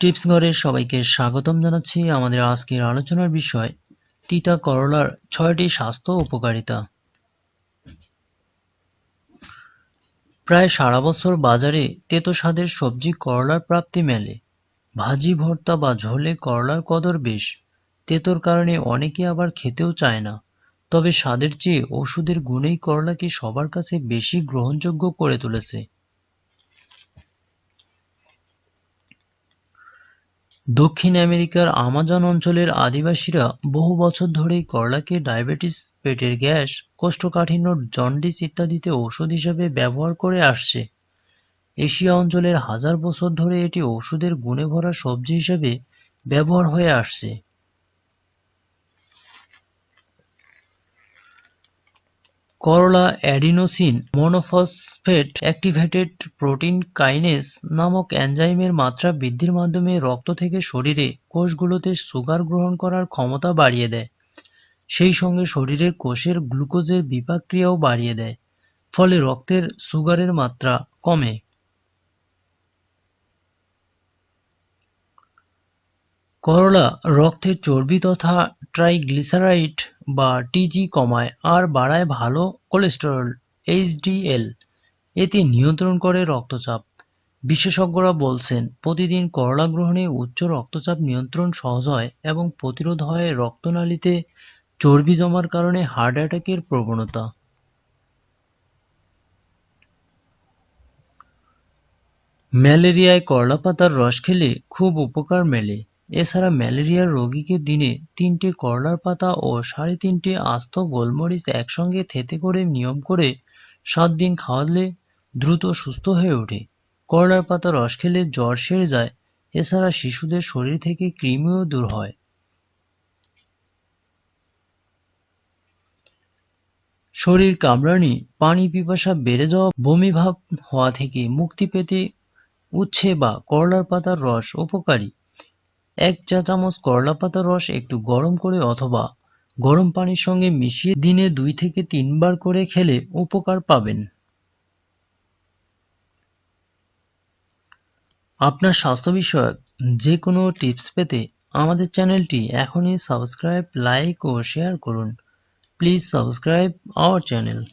Tips ঘরে সবাইকে স্বাগতম জানাচ্ছি আমাদের আজকের আলোচনার বিষয়, তিতা করলার ছয়টি স্বাস্থ্য উপকারিতা। প্রায় সারা বছর বাজারে তেতো স্বাদের সবজি করলার প্রাপ্তি মেলে। ভাজি, ভর্তা বা ঝোলে করলার কদর বেশ। তেতোর কারণে অনেকে আবার খেতেও চায় না। তবে স্বাদের চেয়ে ওষুধের গুণেই করলাকে সবার কাছে বেশি গ্রহণযোগ্য করে তুলেছে। দক্ষিণ আমেরিকার আমাজন অঞ্চলের আদিবাসীরা বহু বছর ধরেই করলাকে ডায়াবেটিস, পেটের গ্যাস, কোষ্ঠকাঠিন্য, জন্ডিস ইত্যাদিতে ওষুধ হিসেবে ব্যবহার করে আসছে। এশিয়া অঞ্চলের হাজার বছর ধরে এটি ওষুধের গুণে ভরা সবজি হিসেবে ব্যবহার হয়ে আসছে। করলা adenosine monophosphate activated protein kinase নামক এনজাইমের মাত্রা বৃদ্ধির মাধ্যমে রক্ত থেকে শরীরে কোষগুলোতে সুগার গ্রহণ করার ক্ষমতা বাড়িয়ে দেয়। সেই সঙ্গে শরীরের কোষের গ্লুকোজের বিপাক্রিয়াও বাড়িয়ে দেয়, ফলে রক্তের সুগারের মাত্রা কমে। করলা রক্তের চর্বি তথা ট্রাইগ্লিসারাইড বা টিজি কমায় আর বাড়ায় ভালো কোলেস্টেরল এইচডিএল এতে নিয়ন্ত্রণ করে রক্তচাপ। বিশেষজ্ঞরা বলছেন, প্রতিদিন করলা গ্রহণে উচ্চ রক্তচাপ নিয়ন্ত্রণ সহজ হয় এবং প্রতিরোধ হয় রক্তনালীতে চর্বি জমার কারণে হার্ট অ্যাটাকের প্রবণতা। ম্যালেরিয়ায় করলা পাতার রস খেলে খুব উপকার মেলে। এছাড়া ম্যালেরিয়ার রোগীকে দিনে তিনটে করলার পাতা ও সাড়ে তিনটে আস্ত গোলমরিচ একসঙ্গে থেতে করে নিয়ম করে সাত দিন খাওয়ালে দ্রুত সুস্থ হয়ে ওঠে। করলার পাতা রস খেলে জ্বর সেরে যায়, এছাড়া শিশুদের শরীর থেকে কৃমিও দূর হয়। শরীর কামড়ানি, পানি পিপাসা বেড়ে যাওয়া, বমি ভাব হওয়া থেকে মুক্তি পেতে উচ্ছে বা করলার পাতার রস উপকারী। এক চা চামচ করলা পাতার রস একটু গরম করে অথবা গরম পানির সঙ্গে মিশিয়ে দিনে দুই থেকে তিনবার করে খেলে উপকার পাবেন। আপনার স্বাস্থ্য বিষয়ক যে কোনো টিপস পেতে আমাদের চ্যানেলটি এখনই সাবস্ক্রাইব, লাইক ও শেয়ার করুন। Please subscribe our channel.